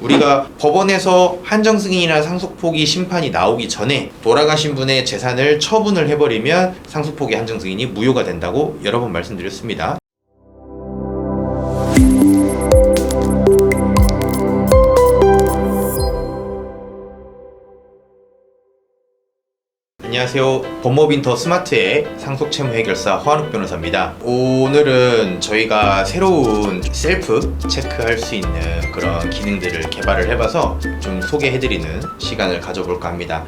우리가 법원에서 한정 승인이나 상속 포기 심판이 나오기 전에 돌아가신 분의 재산을 처분을 해버리면 상속 포기 한정 승인이 무효가 된다고 여러 번 말씀드렸습니다. 안녕하세요. 법무빈 더 스마트의 상속채무 해결사 허한욱 변호사입니다. 오늘은 저희가 새로운 셀프 체크할 수 있는 그런 기능들을 개발을 해봐서 좀 소개해드리는 시간을 가져볼까 합니다.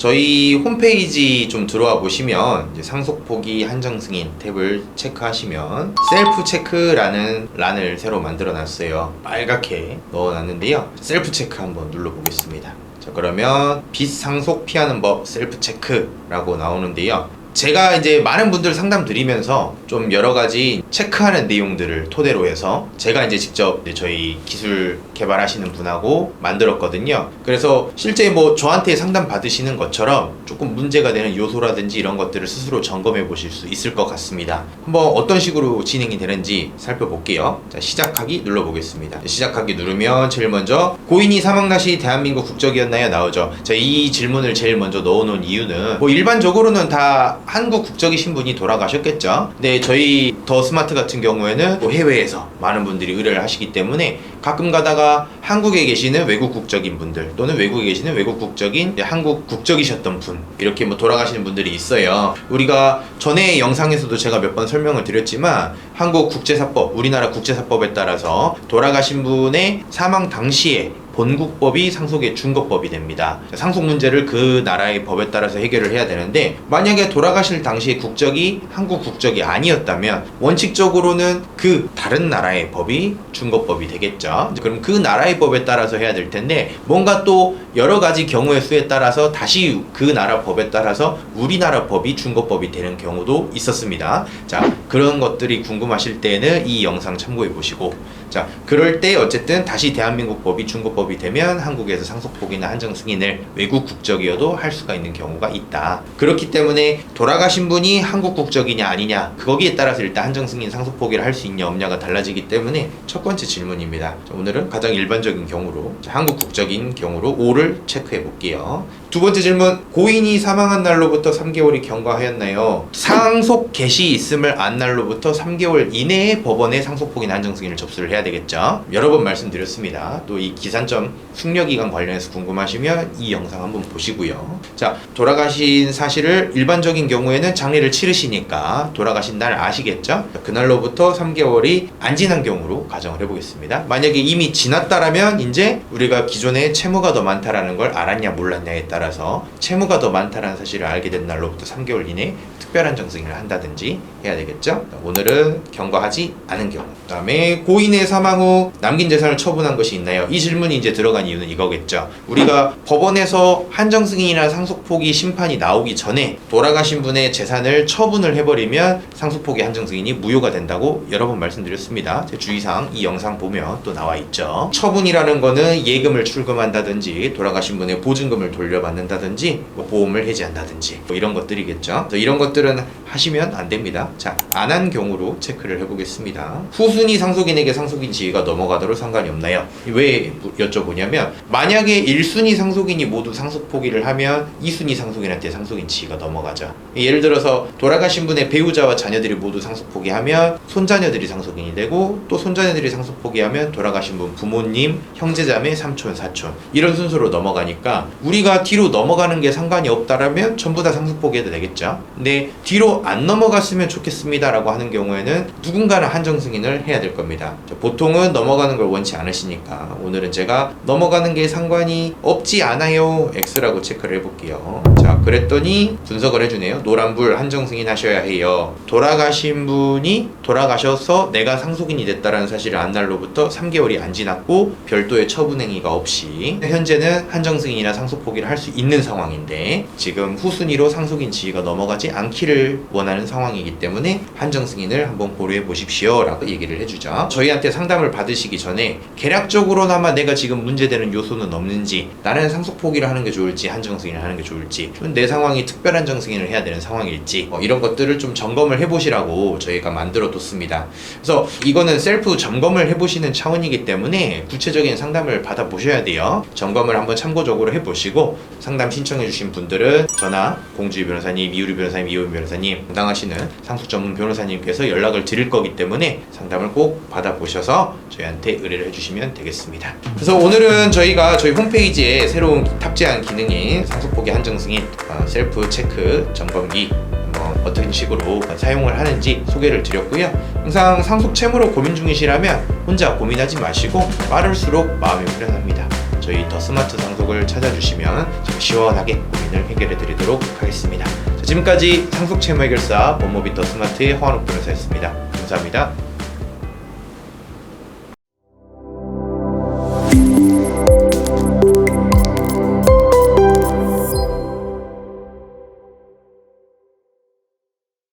저희 홈페이지 좀 들어와 보시면 상속 포기 한정 승인 탭을 체크하시면 셀프 체크라는 란을 새로 만들어 놨어요. 빨갛게 넣어 놨는데요. 셀프 체크 한번 눌러 보겠습니다. 자, 그러면 비상속 피하는 법 셀프 체크라고 나오는데요. 제가 이제 많은 분들 상담 드리면서 좀 여러 가지 체크하는 내용들을 토대로 해서 제가 이제 직접 이제 저희 기술 개발하시는 분하고 만들었거든요. 그래서 실제 뭐 저한테 상담 받으시는 것처럼 조금 문제가 되는 요소라든지 이런 것들을 스스로 점검해 보실 수 있을 것 같습니다. 한번 어떤 식으로 진행이 되는지 살펴볼게요. 자, 시작하기 눌러보겠습니다. 시작하기 누르면 제일 먼저 고인이 사망 시 대한민국 국적이었나요? 나오죠. 자, 이 질문을 제일 먼저 넣어놓은 이유는 뭐 일반적으로는 다 한국 국적이신 분이 돌아가셨겠죠. 근데 저희 더 스마트 같은 경우에는 또 해외에서 많은 분들이 의뢰를 하시기 때문에 가끔 가다가 한국에 계시는 외국 국적인 분들 또는 외국에 계시는 외국 국적인 한국 국적이셨던 분 이렇게 뭐 돌아가시는 분들이 있어요. 우리가 전에 영상에서도 제가 몇 번 설명을 드렸지만 한국 국제사법, 우리나라 국제사법에 따라서 돌아가신 분의 사망 당시에 본국법이 상속의 준거법이 됩니다. 상속 문제를 그 나라의 법에 따라서 해결을 해야 되는데 만약에 돌아가실 당시에 국적이 한국 국적이 아니었다면 원칙적으로는 그 다른 나라의 법이 준거법이 되겠죠. 그럼 그 나라의 법에 따라서 해야 될 텐데 뭔가 또 여러 가지 경우의 수에 따라서 다시 그 나라 법에 따라서 우리나라 법이 준거법이 되는 경우도 있었습니다. 자, 그런 것들이 궁금하실 때는 이 영상 참고해 보시고 자, 그럴 때 어쨌든 다시 대한민국 법이 중고법이 되면 한국에서 상속포기나 한정 승인을 외국 국적이어도 할 수가 있는 경우가 있다. 그렇기 때문에 돌아가신 분이 한국 국적이냐 아니냐 거기에 따라서 일단 한정 승인 상속 포기를 할 수 있냐 없냐가 달라지기 때문에 첫 번째 질문입니다. 자, 오늘은 가장 일반적인 경우로 자, 한국 국적인 경우로 5를 체크해 볼게요. 두 번째 질문 고인이 사망한 날로부터 3개월이 경과하였나요? 상속 개시 있음을 안 날로부터 3개월 이내에 법원에 상속 포기나 한정 승인을 접수를 해야 되겠죠. 여러 번 말씀드렸습니다. 또 이 기산 점 숙려 기간 관련해서 궁금하시면 이 영상 한번 보시고요. 자, 돌아가신 사실을 일반적인 경우에는 장례를 치르시니까 돌아가신 날 아시겠죠? 그날로부터 3개월이 안 지난 경우로 가정을 해보겠습니다. 만약에 이미 지났다라면 이제 우리가 기존에 채무가 더 많다라는 걸 알았냐 몰랐냐에 따라서 채무가 더 많다라는 사실을 알게 된 날로부터 3개월 이내 특별한 정승인을 한다든지 해야 되겠죠? 오늘은 경과하지 않은 경우. 그 다음에 고인의 사망 후 남긴 재산을 처분한 것이 있나요? 이 질문이 이제 들어간 이유는 이거겠죠. 우리가 법원에서 한정 승인이나 상속 포기 심판이 나오기 전에 돌아가신 분의 재산을 처분을 해버리면 상속 포기 한정 승인이 무효가 된다고 여러 번 말씀드렸습니다. 제 주의사항 이 영상 보면 또 나와 있죠. 처분이라는 거는 예금을 출금한다든지 돌아가신 분의 보증금을 돌려받는다든지 뭐 보험을 해지한다든지 뭐 이런 것들이겠죠. 이런 것들은 하시면 안 됩니다. 자, 안 한 경우로 체크를 해보겠습니다. 후순위 상속인에게 상속인 지위가 넘어가도록 상관이 없나요? 왜 여쭤보냐면 만약에 1순위 상속인이 모두 상속 포기를 하면 2순위 상속인한테 상속인 지위가 넘어가죠. 예를 들어서 돌아가신 분의 배우자와 자녀들이 모두 상속 포기하면 손자녀들이 상속인이 되고 또 손자녀들이 상속 포기하면 돌아가신 분 부모님, 형제자매, 삼촌, 사촌 이런 순서로 넘어가니까 우리가 뒤로 넘어가는 게 상관이 없다라면 전부 다 상속 포기해도 되겠죠. 근데 뒤로 안 넘어갔으면 좋겠습니다라고 하는 경우에는 누군가는 한정 승인을 해야 될 겁니다. 자, 보통은 넘어가는 걸 원치 않으시니까 오늘은 제가 넘어가는 게 상관이 없지 않아요 X라고 체크를 해볼게요. 자 그랬더니 분석을 해주네요. 노란불 한정 승인하셔야 해요. 돌아가신 분이 돌아가셔서 내가 상속인이 됐다라는 사실을 안 날로부터 3개월이 안 지났고 별도의 처분 행위가 없이 현재는 한정 승인이나 상속 포기를 할 수 있는 상황인데 지금 후순위로 상속인 지위가 넘어가지 않기를 원하는 상황이기 때문에 한정 승인을 한번 고려해 보십시오라고 얘기를 해주죠. 저희한테 상담을 받으시기 전에 계략적으로나마 내가 지금 문제되는 요소는 없는지 나는 상속 포기를 하는 게 좋을지 한정 승인을 하는 게 좋을지 내 상황이 특별한 정승인을 해야 되는 상황일지 어, 이런 것들을 좀 점검을 해보시라고 저희가 만들어 뒀습니다. 그래서 이거는 셀프 점검을 해보시는 차원이기 때문에 구체적인 상담을 받아보셔야 돼요. 점검을 한번 참고적으로 해보시고 상담 신청해주신 분들은 전화 공주희 변호사님, 이유리 변호사님, 이호연 변호사님 담당하시는 상속 전문 변호사님께서 연락을 드릴 거기 때문에 상담을 꼭 받아보셔서 저희한테 의뢰를 해주시면 되겠습니다. 그래서 오늘은 저희가 저희 홈페이지에 새로운 탑재한 기능인 상속보기 한정승인 어, 셀프 체크 점검기 뭐 어떤 식으로 사용을 하는지 소개를 드렸고요. 항상 상속 채무로 고민 중이시라면 혼자 고민하지 마시고 빠를수록 마음이 후련합니다. 저희 더 스마트 상속을 찾아주시면 시원하게 고민을 해결해 드리도록 하겠습니다. 자, 지금까지 상속 채무 해결사 법모비 더 스마트의 허한욱 변호사였습니다. 감사합니다.